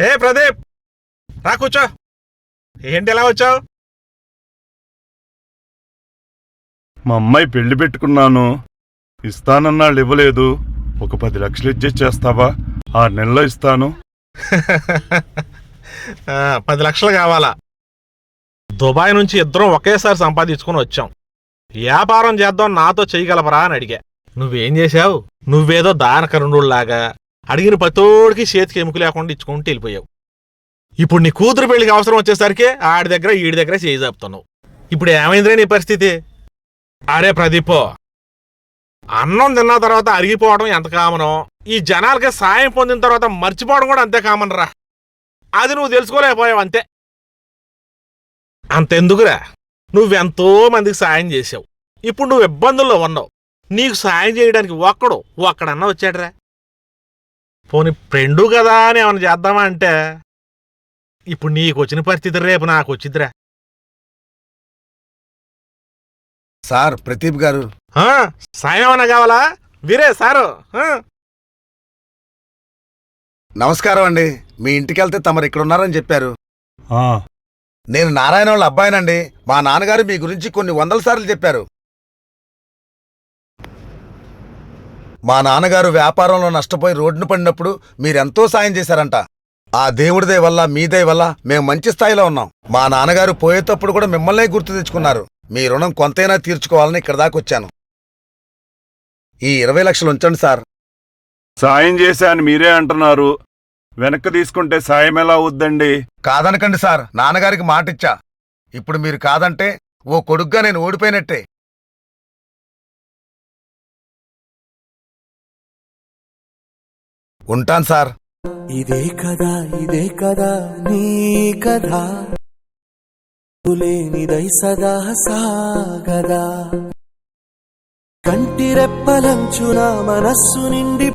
హే ప్రదీప్ రా కూర్చో. ఏంటి ఎలా వచ్చావు? మా అమ్మాయి పెళ్ళి పెట్టుకున్నాను. ఇస్తానన్నాళ్ళు ఇవ్వలేదు. ఒక పది లక్షలు ఇచ్చి చేస్తావా? ఆరు నెలల్లో ఇస్తాను. ఆ, పది లక్షలు కావాలా? దుబాయ్ నుంచి ఇద్దరం ఒకేసారి సంపాదించుకుని వచ్చాం. వ్యాపారం చేద్దాం నాతో చేయగలపరా అని అడిగా. నువ్వేం చేశావు? నువ్వేదో దానకరుణుల్లాగా అడిగిన పతోడికి చేతికి ఎముక లేకుండా ఇచ్చుకుంటూ వెళ్ళిపోయావు. ఇప్పుడు నీ కూతురు పెళ్ళికి అవసరం వచ్చేసరికి ఆడి దగ్గర ఈడి దగ్గర చేయి చెప్తున్నావు. ఇప్పుడు ఏమైందిరా నీ పరిస్థితి? అరే ప్రదీప్ అన్నం తిన్న తర్వాత అరిగిపోవడం ఎంత కామనో ఈ జనాలకి సాయం పొందిన తర్వాత మర్చిపోవడం కూడా అంతే కామన్ రా అది నువ్వు తెలుసుకోలేకపోయావు అంతే. అంతెందుకురా? నువ్వెంతో మందికి సాయం చేసావు ఇప్పుడు నువ్వు ఇబ్బందుల్లో ఉన్నావు. నీకు సాయం చేయడానికి ఒక్కడు ఒక్కడన్నా వచ్చాడురా. పోనీ ఫ్రెండు కదా అని ఏమైనా చేద్దామా అంటే ఇప్పుడు నీకు వచ్చిన పరిస్థితి రేపు నాకు వచ్చిందిరా సార్ ప్రదీప్ గారు. ఆ, సాయం ఏమన్నా కావాలా? వీరే సారు. నమస్కారం అండి. మీ ఇంటికి వెళ్తే తమరు ఇక్కడ ఉన్నారని చెప్పారు. ఆ, నేను నారాయణ వాళ్ళ అబ్బాయినండి. మా నాన్నగారు మీ గురించి కొన్ని వందల సార్లు చెప్పారు. మా నాన్నగారు వ్యాపారంలో నష్టపోయి రోడ్డున పడినప్పుడు మీరెంతో సాయం చేశారంట. ఆ దేవుడిదే వల్ల మీదే వల్ల మేము మంచి స్థాయిలో ఉన్నాం. మా నాన్నగారు పోయేటప్పుడు కూడా మిమ్మల్నే గుర్తు తెచ్చుకున్నారు. మీ రుణం కొంతైనా తీర్చుకోవాలని ఇక్కడ దాకా వచ్చాను. ఈ ఇరవై లక్షలు ఉంచండి సార్. సాయం చేశాను మీరే అంటున్నారు. వెనక్కి తీసుకుంటే సాయం ఎలా అవుద్దండి? కాదనకండి సార్ నాన్నగారికి మాటిచ్చా. ఇప్పుడు మీరు కాదంటే ఓ కొడుగ్గా నేను ఓడిపోయినట్టే. ఉంటాను సార్. ఇదే కదా ఇదే కదా నీ కదా లేనిదై సదా సాగదా. కంటి రెప్పలంచున మనస్సు నిండి